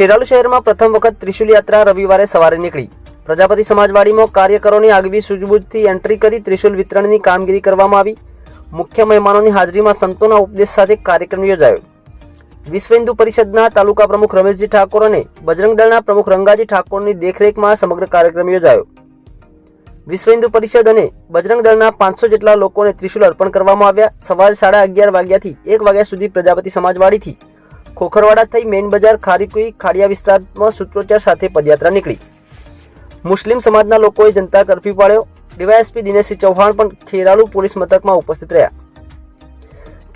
ખેરાલુ શહેરમાં પ્રથમ વખત ત્રિશુલ યાત્રા રવિવારે સવારે નીકળી. પ્રજાપતિ સમાજવાડીમાં કાર્યકરોની આગવી સૂઝબૂઝથી એન્ટ્રી કરી ત્રિશુલ વિતરણની કામગીરી કરવામાં આવી. મુખ્ય મહેમાનોની હાજરીમાં સંતોના ઉપદેશ સાથે કાર્યક્રમ યોજાયો. વિશ્વ હિન્દુ પરિષદના તાલુકા પ્રમુખ રમેશજી ઠાકોર અને બજરંગ દળના પ્રમુખ રંગાજી ઠાકોરની દેખરેખમાં સમગ્ર કાર્યક્રમ યોજાયો. વિશ્વ હિન્દુ પરિષદ અને બજરંગ દળના પાંચસો જેટલા લોકોને ત્રિશુલ અર્પણ કરવામાં આવ્યા. સવારે સાડા અગિયાર વાગ્યાથી એક વાગ્યા સુધી પ્રજાપતિ સમાજવાડીથી ખોખરવાડા થઈ મેઇન બજાર ખારીકુઈ ખાડિયા વિસ્તારમાં સૂત્રોચ્ચાર સાથે પદયાત્રા નીકળી. મુસ્લિમ સમાજના લોકોએ જનતા કરફ્યુ પાડ્યો. ડીવાયએસપી દિનેશસિંહ ચૌહાણ પણ ખેરાલુ પોલીસ મથકમાં ઉપસ્થિત રહ્યા.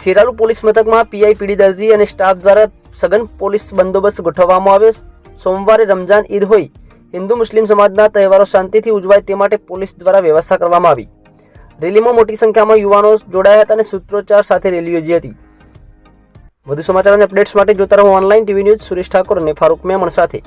ખેરાલુ પોલીસ મથકમાં પીઆઈ પીડી દરજી અને સ્ટાફ દ્વારા સઘન પોલીસ બંદોબસ્ત ગોઠવવામાં આવ્યો. સોમવારે રમજાન ઈદ હોય, હિન્દુ મુસ્લિમ સમાજના તહેવારો શાંતિથી ઉજવાય તે માટે પોલીસ દ્વારા વ્યવસ્થા કરવામાં આવી. રેલીમાં મોટી સંખ્યામાં યુવાનો જોડાયા હતા અને સૂત્રોચ્ચાર સાથે રેલી યોજી હતી. વધુ સમાચાર અને અપડેટ્સ માટે જોતા રહો online TV news Suresh Thakor અને ફારૂક મેમણ સાથે.